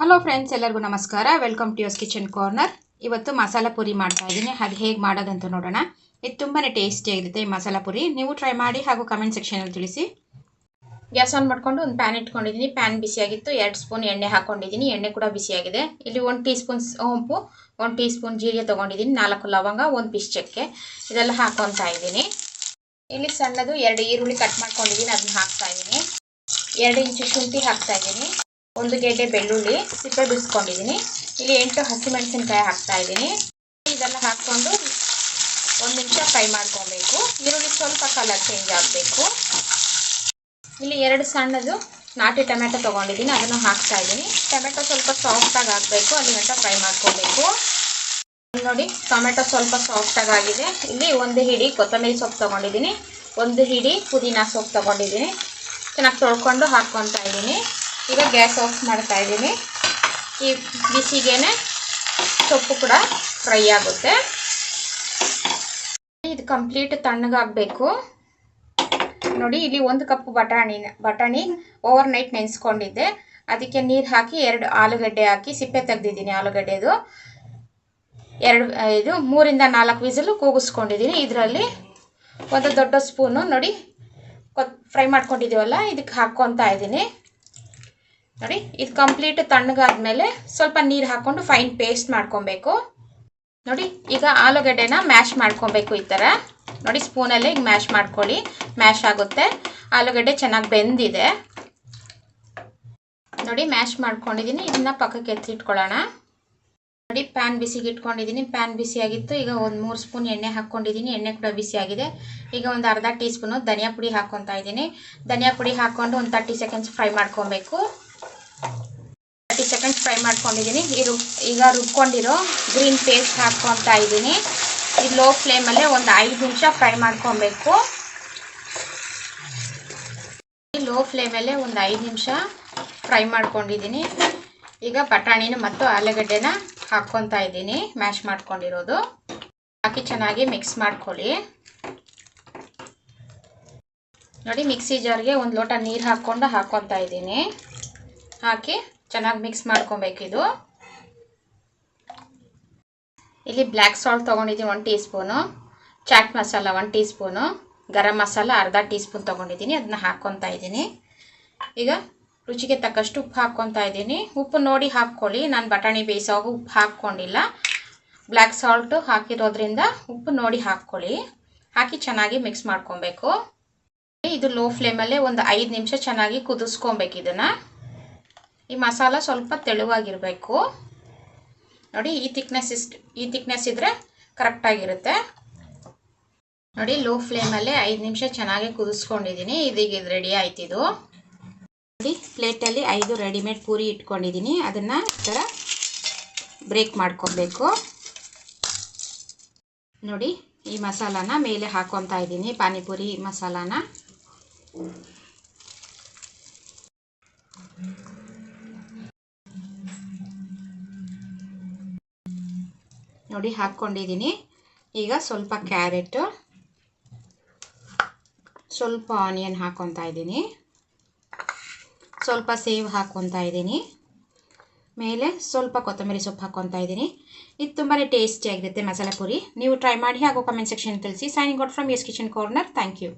Hello friends ಎಲ್ಲರಿಗೂ ನಮಸ್ಕಾರ. Welcome to ಯೋಸ್ ಕಿಚನ್ ಕಾರ್ನರ್ ಇವತ್ತು ಮಸಾಲ ಪುರಿ ಮಾಡ್ತಾ ಇದ್ದೀನಿ. ಅದು ಹೇಗೆ ಮಾಡೋದಂತ ನೋಡೋಣ. ಇದು ತುಂಬಾ ಟೇಸ್ಟಿಯಾಗಿರುತ್ತೆ ಈ ಮಸಾಲ ಪುರಿ. ನೀವು ಟ್ರೈ ಮಾಡಿ ಹಾಗೂ ಕಮೆಂಟ್ ಸೆಕ್ಷನಲ್ಲಿ ತಿಳಿಸಿ. ಗ್ಯಾಸ್ ಆನ್ ಮಾಡಿಕೊಂಡು ಒಂದು ಪ್ಯಾನ್ ಇಟ್ಕೊಂಡಿದ್ದೀನಿ. ಪ್ಯಾನ್ ಬಿಸಿಯಾಗಿತ್ತು. ಎರಡು ಸ್ಪೂನ್ ಎಣ್ಣೆ ಹಾಕೊಂಡಿದ್ದೀನಿ. ಎಣ್ಣೆ ಕೂಡ ಬಿಸಿಯಾಗಿದೆ. ಇಲ್ಲಿ ಒಂದು ಟೀ ಸ್ಪೂನ್ ಸೋಂಪು, ಒಂದು ಟೀ ಸ್ಪೂನ್ ಜೀರಿಗೆ ತೊಗೊಂಡಿದ್ದೀನಿ. ನಾಲ್ಕು ಲವಂಗ, ಒಂದು ಪೀಸ್ ಚಕ್ಕೆ. ಇದೆಲ್ಲ ಹಾಕೊತಾ ಇದ್ದೀನಿ. ಇಲ್ಲಿ ಸಣ್ಣದು ಎರಡು ಈರುಳ್ಳಿ ಕಟ್ ಮಾಡ್ಕೊಂಡಿದ್ದೀನಿ. ಅದನ್ನ ಹಾಕ್ತಾ ಇದ್ದೀನಿ. ಎರಡು ಇಂಚು ಶುಂಠಿ ಹಾಕ್ತಾ ಇದ್ದೀನಿ. ಒಂದು ಗೆಡ್ಡೆ ಬೆಳ್ಳುಳ್ಳಿ ಸಿಪ್ಪೆ ಬಿಡಿಸ್ಕೊಂಡಿದ್ದೀನಿ ಇಲ್ಲಿ ಎಂಟು ಹಸಿಮೆಣಸಿನ್ಕಾಯಿ ಹಾಕ್ತಾ ಇದ್ದೀನಿ. ಇದೆಲ್ಲ ಹಾಕ್ಕೊಂಡು ಒಂದು ನಿಮಿಷ ಫ್ರೈ ಮಾಡ್ಕೊಬೇಕು. ಈರುಳ್ಳಿ ಸ್ವಲ್ಪ ಕಲರ್ ಚೇಂಜ್ ಆಗಬೇಕು. ಇಲ್ಲಿ ಎರಡು ಸಣ್ಣದು ನಾಟಿ ಟೊಮೆಟೊ ತೊಗೊಂಡಿದ್ದೀನಿ, ಅದನ್ನು ಹಾಕ್ತಾ ಇದ್ದೀನಿ. ಟೊಮೆಟೊ ಸ್ವಲ್ಪ ಸಾಫ್ಟಾಗಿ ಹಾಕಬೇಕು ಅಲ್ಲಿ ಗಂಟ ಫ್ರೈ ಮಾಡ್ಕೋಬೇಕು. ನೋಡಿ ಟೊಮೆಟೊ ಸ್ವಲ್ಪ ಸಾಫ್ಟಾಗಿ ಆಗಿದೆ. ಇಲ್ಲಿ ಒಂದು ಹಿಡಿ ಕೊತ್ತಂಬರಿ ಸೊಪ್ಪು ತೊಗೊಂಡಿದ್ದೀನಿ. ಒಂದು ಹಿಡಿ ಪುದೀನಾ ಸೊಪ್ಪು ತೊಗೊಂಡಿದ್ದೀನಿ. ಚೆನ್ನಾಗಿ ತೊಳ್ಕೊಂಡು ಹಾಕ್ಕೊತಾ ಇದ್ದೀನಿ. ಈಗ ಗ್ಯಾಸ್ ಆಫ್ ಮಾಡ್ತಾ ಇದ್ದೀನಿ. ಈ ಬಿಸಿಗೇನೆ ಸೊಪ್ಪು ಕೂಡ ಫ್ರೈ ಆಗುತ್ತೆ. ಇದು ಕಂಪ್ಲೀಟ್ ತಣ್ಣಗಾಗಬೇಕು ನೋಡಿ, ಇಲ್ಲಿ ಒಂದು ಕಪ್ ಬಟಾಣಿ ಬಟಾಣಿ ಓವರ್ ನೈಟ್ ನೆನೆಸ್ಕೊಂಡಿದ್ದೆ. ಅದಕ್ಕೆ ನೀರು ಹಾಕಿ ಎರಡು ಆಲೂಗಡ್ಡೆ ಹಾಕಿ ಸಿಪ್ಪೆ ತೆಗ್ದಿದ್ದೀನಿ ಆಲೂಗಡ್ಡೆದು. ಎರಡು, ಇದು ಮೂರಿಂದ ನಾಲ್ಕು ವಿಸಲು ಕೂಗಿಸ್ಕೊಂಡಿದ್ದೀನಿ. ಇದರಲ್ಲಿ ಒಂದು ದೊಡ್ಡ ಸ್ಪೂನು, ನೋಡಿ, ಕೊತ್, ಫ್ರೈ ಮಾಡ್ಕೊಂಡಿದ್ದೀವಲ್ಲ, ಇದಕ್ಕೆ ಹಾಕ್ಕೊತಾ ಇದ್ದೀನಿ. ನೋಡಿ, ಇದು ಕಂಪ್ಲೀಟ್ ತಣ್ಣಗಾದ್ಮೇಲೆ ಸ್ವಲ್ಪ ನೀರು ಹಾಕೊಂಡು ಫೈನ್ ಪೇಸ್ಟ್ ಮಾಡ್ಕೊಬೇಕು. ನೋಡಿ, ಈಗ ಆಲೂಗಡ್ಡೆನ ಮ್ಯಾಶ್ ಮಾಡ್ಕೊಬೇಕು ಈ ಥರ ನೋಡಿ ಸ್ಪೂನಲ್ಲೇ ಈಗ ಮ್ಯಾಶ್ ಮಾಡ್ಕೊಳ್ಳಿ. ಮ್ಯಾಶ್ ಆಗುತ್ತೆ. ಆಲೂಗಡ್ಡೆ ಚೆನ್ನಾಗಿ ಬೆಂದಿದೆ. ನೋಡಿ ಮ್ಯಾಶ್ ಮಾಡ್ಕೊಂಡಿದ್ದೀನಿ ಇದನ್ನ ಪಕ್ಕಕ್ಕೆ ಎತ್ತಿಟ್ಕೊಳ್ಳೋಣ. ನೋಡಿ ಪ್ಯಾನ್ ಬಿಸಿಗೆ ಇಟ್ಕೊಂಡಿದ್ದೀನಿ ಪ್ಯಾನ್ ಬಿಸಿಯಾಗಿತ್ತು ಈಗ ಒಂದು ಮೂರು ಸ್ಪೂನ್ ಎಣ್ಣೆ ಹಾಕ್ಕೊಂಡಿದ್ದೀನಿ ಎಣ್ಣೆ ಕೂಡ ಬಿಸಿಯಾಗಿದೆ ಈಗ ಒಂದು ಅರ್ಧ ಟೀ ಸ್ಪೂನು ಧನಿಯಾ ಪುಡಿ ಹಾಕ್ಕೊತಾ ಇದ್ದೀನಿ ಧನಿಯಾ ಪುಡಿ ಹಾಕ್ಕೊಂಡು ಒಂದು ತರ್ಟಿ ಸೆಕೆಂಡ್ಸ್ ಫ್ರೈ ಮಾಡ್ಕೊಬೇಕು. ತರ್ಟಿ ಸೆಕೆಂಡ್ಸ್ ಫ್ರೈ ಮಾಡ್ಕೊಂಡಿದ್ದೀನಿ. ಈ ರುಬ್ ಈಗ ರುಬ್ಕೊಂಡಿರೋ ಗ್ರೀನ್ ಪೇಸ್ಟ್ ಹಾಕ್ಕೊತಾ ಇದ್ದೀನಿ. ಈ ಲೋ ಫ್ಲೇಮಲ್ಲೇ ಒಂದು ಐದು ನಿಮಿಷ ಫ್ರೈ ಮಾಡ್ಕೊಬೇಕು. ಲೋ ಫ್ಲೇಮಲ್ಲೇ ಒಂದು ಐದು ನಿಮಿಷ ಫ್ರೈ ಮಾಡ್ಕೊಂಡಿದ್ದೀನಿ. ಈಗ ಬಟಾಣಿನ ಮತ್ತು ಆಲೂಗಡ್ಡೆನ ಹಾಕ್ಕೊತಾ ಇದ್ದೀನಿ. ಮ್ಯಾಶ್ ಮಾಡ್ಕೊಂಡಿರೋದು. ಹಾಕಿ ಚೆನ್ನಾಗಿ ಮಿಕ್ಸ್ ಮಾಡ್ಕೊಳ್ಳಿ. ನೋಡಿ ಮಿಕ್ಸಿ ಜಾರ್ಗೆ ಒಂದು ಲೋಟ ನೀರು ಹಾಕ್ಕೊಂಡು ಹಾಕ್ಕೊತಾ ಇದ್ದೀನಿ. ಹಾಕಿ ಚೆನ್ನಾಗಿ ಮಿಕ್ಸ್ ಮಾಡ್ಕೊಬೇಕಿದು ಇಲ್ಲಿ ಬ್ಲ್ಯಾಕ್ ಸಾಲ್ಟ್ ತೊಗೊಂಡಿದ್ದೀನಿ one teaspoon chaat masala one teaspoon garam masala ಅರ್ಧ ಟೀ ಸ್ಪೂನ್ ತೊಗೊಂಡಿದ್ದೀನಿ ಅದನ್ನ ಹಾಕ್ಕೊತಾ ಇದ್ದೀನಿ. ಈಗ ರುಚಿಗೆ ತಕ್ಕಷ್ಟು ಉಪ್ಪು ಹಾಕ್ಕೊತಾ ಇದ್ದೀನಿ. ಉಪ್ಪು ನೋಡಿ ಹಾಕ್ಕೊಳ್ಳಿ, ನಾನು ಬಟಾಣಿ ಬೇಯಿಸೋವಾಗ ಉಪ್ಪು ಹಾಕ್ಕೊಂಡಿಲ್ಲ. ಬ್ಲ್ಯಾಕ್ ಸಾಲ್ಟು ಹಾಕಿರೋದ್ರಿಂದ ಉಪ್ಪು ನೋಡಿ ಹಾಕ್ಕೊಳ್ಳಿ. ಹಾಕಿ ಚೆನ್ನಾಗಿ ಮಿಕ್ಸ್ ಮಾಡ್ಕೊಬೇಕು. ಇದು ಲೋ ಫ್ಲೇಮಲ್ಲೇ ಒಂದು ಐದು ನಿಮಿಷ ಚೆನ್ನಾಗಿ ಕುದಿಸ್ಕೊಬೇಕು ಇದನ್ನು. ಈ ಮಸಾಲ ಸ್ವಲ್ಪ ತೆಳುವಾಗಿರಬೇಕು. ನೋಡಿ, ಈ ಥಿಕ್ನೆಸ್ ಇಷ್ಟು, ಈ ಥಿಕ್ನೆಸ್ ಇದ್ದರೆ ಕರೆಕ್ಟಾಗಿರುತ್ತೆ ನೋಡಿ ಲೋ ಫ್ಲೇಮಲ್ಲಿ ಐದು ನಿಮಿಷ ಚೆನ್ನಾಗಿ ಕುದಿಸ್ಕೊಂಡಿದ್ದೀನಿ. ಇದೀಗ ಇದು ರೆಡಿ ಆಯ್ತಿದು ನೋಡಿ ಪ್ಲೇಟಲ್ಲಿ ಐದು ರೆಡಿಮೇಡ್ ಪೂರಿ ಇಟ್ಕೊಂಡಿದ್ದೀನಿ. ಅದನ್ನು ಈ ಥರ ಬ್ರೇಕ್ ಮಾಡ್ಕೊಬೇಕು. ನೋಡಿ, ಈ ಮಸಾಲಾನ ಮೇಲೆ ಹಾಕೊತಾ ಇದ್ದೀನಿ. ಪಾನಿಪುರಿ ಮಸಾಲಾನ. ನೋಡಿ ಹಾಕ್ಕೊಂಡಿದ್ದೀನಿ. ಈಗ ಸ್ವಲ್ಪ ಕ್ಯಾರೆಟು, ಸ್ವಲ್ಪ ಆನಿಯನ್ ಹಾಕ್ಕೊತಾ ಇದ್ದೀನಿ. ಸ್ವಲ್ಪ ಸೇವ್ ಹಾಕ್ಕೊತಾ ಇದ್ದೀನಿ. ಮೇಲೆ ಸ್ವಲ್ಪ ಕೊತ್ತಂಬರಿ ಸೊಪ್ಪು ಹಾಕ್ಕೊತಾ ಇದ್ದೀನಿ. ಇದು ತುಂಬಾ ಟೇಸ್ಟಿಯಾಗಿರುತ್ತೆ ಮಸಾಲೆ ಪುರಿ. ನೀವು ಟ್ರೈ ಮಾಡಿ ಹಾಗೂ ಕಮೆಂಟ್ ಸೆಕ್ಷನ್ ತಿಳಿಸಿ. ಸೈನಿಂಗ್ ಔಟ್ ಫ್ರಮ್ ಯಸ್ ಕಿಚನ್ ಕಾರ್ನರ್ ಥ್ಯಾಂಕ್ ಯು